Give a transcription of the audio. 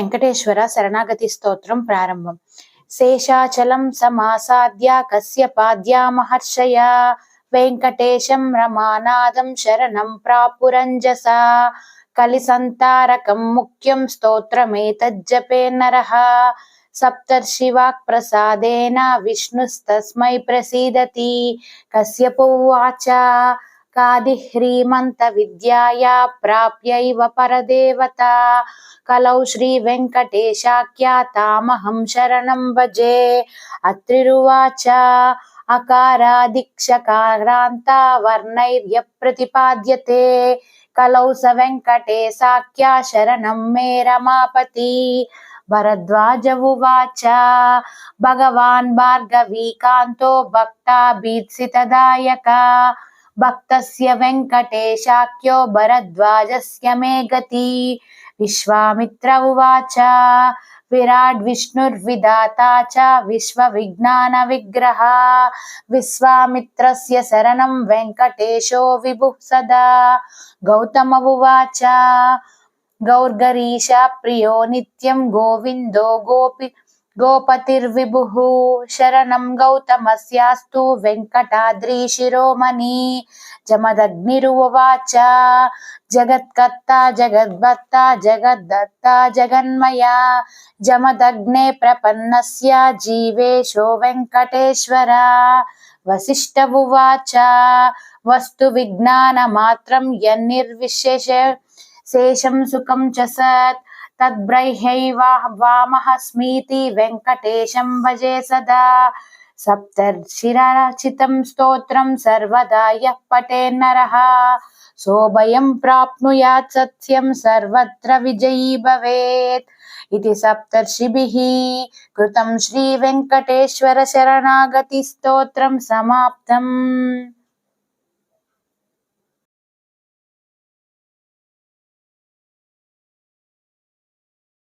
వెంకటేశ్వర శరణాగతి స్తోత్రం ప్రారంభం. శేషాచలం సమాసాద్య కస్య పాద్యా మహర్షయ వెంకటేశం రమానాదం శరణం ప్రాపురంజస. కలిసంతారకం ముఖ్యం స్తోత్రమేతజ్జపే నరః. సప్తర్షివాక్ ప్రసాదేన విష్ణుస్తస్మై ప్రసీదతి. కశ్యపువాచ కాది హ్రీమంత విద్యాయా ప్రాప్యైవ పరదేవత. కలౌ శ్రీ వెంకటేశాఖ్యాతామహం శరణం భజే. అత్రిరువాచ అకారాదిక్షకారాంత వర్ణైర్య ప్రతిపాద్యతే. కలౌ స వెంకటేశాఖ్యా శరణం మే రమాపతి. భరద్వాజ ఉవాచ భగవాన్ భార్గవీకాంతో భక్తాభీత్సితదాయక भक्त वेकटेशाख्यो भरद्वाज से मे गति। विश्वाम उवाच, विराट् विष्णुर्विदाता च विश्व विज्ञान विग्रह विश्वामित्रस्य शरणं वेङ्कटेशो विभुः सदा। गौतम उवाच गौर्गरीशा प्रियो नित्यं गोविंदो गोपी గోపి గోపతిర్విభుః శరణం గౌతమస్యాస్తు వెంకటాద్రి శిరోమణి జమదగ్నిరువాచ. జగత్కర్త జగద్భక్త జగద్దత్త జగన్మయ. జమదగ్నే ప్రపన్నస్య జీవేశో వెంకటేశ్వర. వసిష్ఠ ఉవాచ. వస్తు విజ్ఞాన మాత్రం యన్నిర్విశేష శేషం సుఖం చ సత్ తద్బ్రహ్మైవ వామహస్మీతి వెంకటేశం భజే సదా సప్తర్షిరచితం స్తోత్రం సర్వదా యః పఠేన్నరः సోభయం ప్రాప్నుయాత్ సత్యం సర్వత్ర విజయీ భవేత్ ఇది